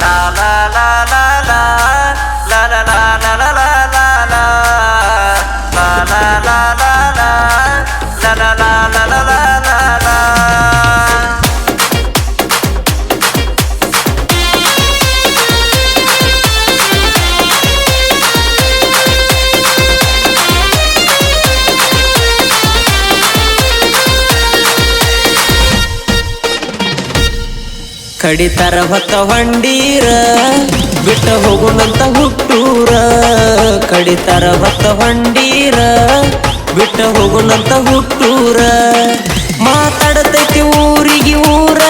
la la la la. ಕಡಿತರ ಹೊತ್ತ ಹೊಂಡೀರ, ಬಿಟ್ಟ ಹೋಗುಣಂತ ಹುಟ್ಟೂರ. ಕಡಿತರ ಹೊತ್ತ ಹೊಂಡೀರ, ಬಿಟ್ಟ ಹೋಗುಣಂತ ಹುಟ್ಟೂರ. ಮಾತಾಡತೈತಿ ಊರಿಗೆ ಊರ,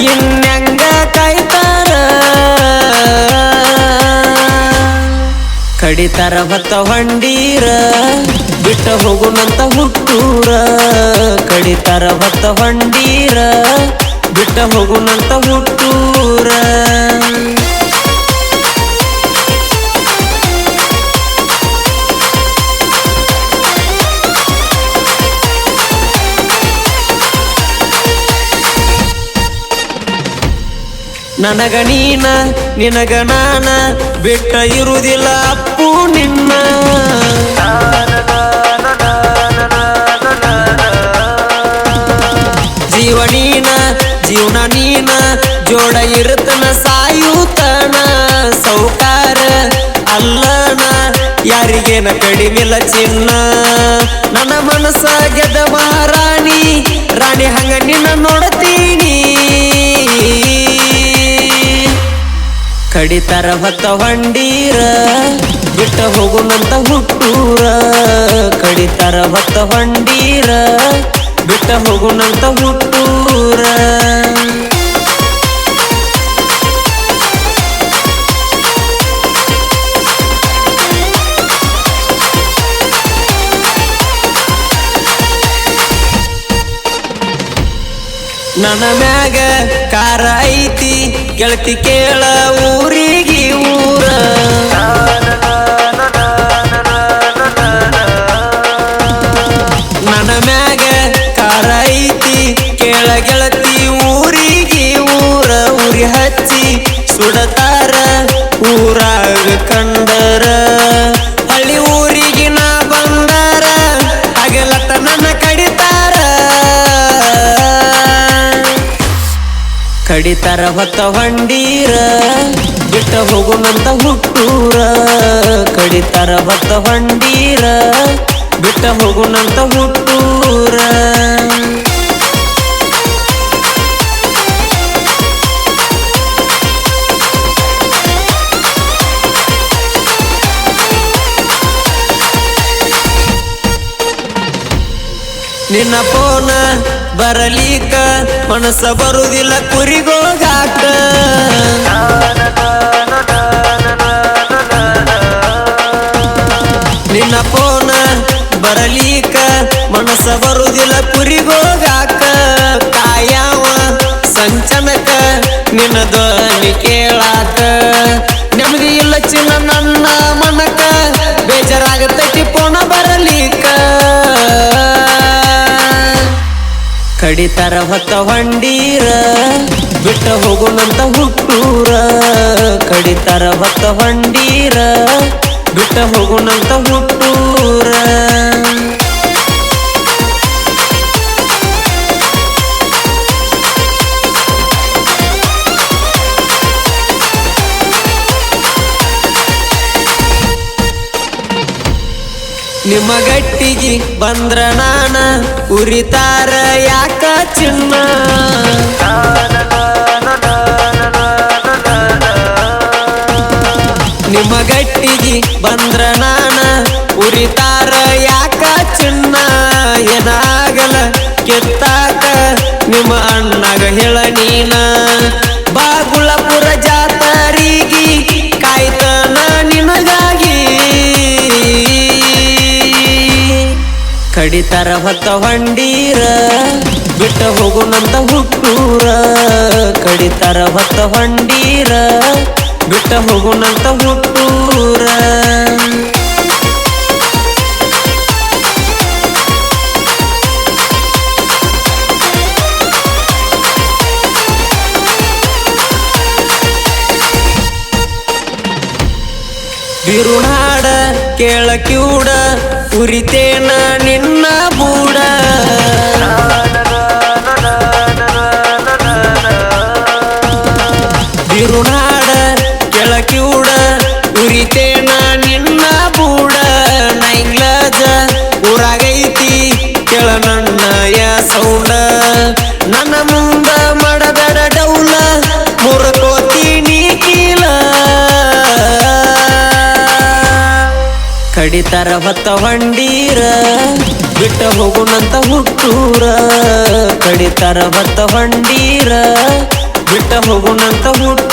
ಇನ್ನಂಗ ಕಾಯ್ತಾರ. ಕಡಿತರ ಹೊತ್ತ ಹೊಂಡೀರ, ಬಿಟ್ಟ ಹೋಗುಣಂತ ಹುಟ್ಟೂರ. ಕಡಿತರ ಹೊತ್ತ ಹೊಂಡೀರ ಬಿಟ್ಟ ಹೋಗುಣಂತ ಹುಟ್ಟೂರ. ನನಗ ನೀನ ನಿನಗ ನಾನ ಬಿಟ್ಟ ಇರುವುದಿಲ್ಲ ಅಪ್ಪು ನಿನ್ನ. ಜೀವನ ನೀನ, ಜೋಡ ಇರುತ್ತನ ಸಾಯುತ್ತನ ಸೌಕಾರ ಅಲ್ಲನ, ಯಾರಿಗೇನ ಕಡಿಮಿಲ್ಲ ಚಿನ್ನ. ನನ್ನ ಮನಸ್ಸ ಗೆದ್ದ ಮಹಾರಾಣಿ ರಾಣಿ ಹಂಗ ನಿನ್ನ ನೋಡತೀನಿ. ಕಡಿತರ ಹೊತ್ತ ಹೊಂಡೀರ, ಬಿಟ್ಟ ಹೋಗುನಂತ ಹುಟ್ಟೂರ. ಕಡಿತರ ಹೊತ್ತ ಹೊಂಡೀರ ಬಿಟ್ಟ ಹೋಗುಣಂತ ಹುಟ್ಟೂರ. ನನ್ನ ಮ್ಯಾಗ ಕಾರ ಐತಿ ಗೆಳತಿ ಕೇಳ ಊರಿ. ಕಡಿತರ ಹೊತ್ತ ಹೊಂಡೀರ ಬಿಟ್ಟ ಹೋಗುಣಂತ ಹುಟ್ಟೂರ. ಕಡಿತಾರ ಹೊತ್ತ ಹೊಂಡೀರ ಬಿಟ್ಟ ಹೋಗುಣಂತ ಹುಟ್ಟೂರ. ನಿನ್ನ ಫೋನ ಬರಲಿಕ ಮನಸ್ಸ ಬರುವುದಿಲ್ಲ ಕುರಿಗೋಗಾಟ ಕಡಿತರ ಹೊತ್ತ ಹೊಂಡೀರ ಬಿಟ್ಟ ಹೋಗುನಂತ ಹುಟ್ಟೂರ. ಕಡಿತಾರ ಹೊತ್ತ ಹೊಂಡೀರ ಬಿಟ್ಟ ಹೋಗುನಂತ ಹುಟ್ಟೂರ. ನಿಮ್ಮ ಗಟ್ಟಿಗೆ ಬಂದ್ರ ನಾನ ಉರಿತಾರ ಯಾಕ ಚಿನ್ನ? ನಿಮ್ಮ ಗಟ್ಟಿಗೆ ಬಂದ್ರ ನಾನ ಉರಿತಾರ ಕಡಿತರ ಹೊತ್ತ ಹೊಂಡೀರ, ಬಿಟ್ಟ ಹೋಗುನಂತ ಹುಟ್ಟೂರ ಕಡಿತಾರ ಹೊತ್ತ ಹೊಂಡೀರ, ಬಿಟ್ಟ ಹೋಗುನಂತ ಹುಟ್ಟೂರ ಬಿರುನಾಡ ಕೇಳ ಕಿವುಡ ಉರಿತೇನ ನಿನ್ನ ಕಡಿತರ ಹೊತ್ತ ಹೊಂಡೀರ ಬಿಟ್ಟ ಹೋಗುನಂತ ಹುಟ್ಟೂರ. ಕಡಿತರ ಹೊತ್ತ ಹೊಂಡೀರ ಬಿಟ್ಟ ಹೋಗುನಂತ ಹುಟ್ಟೂರ.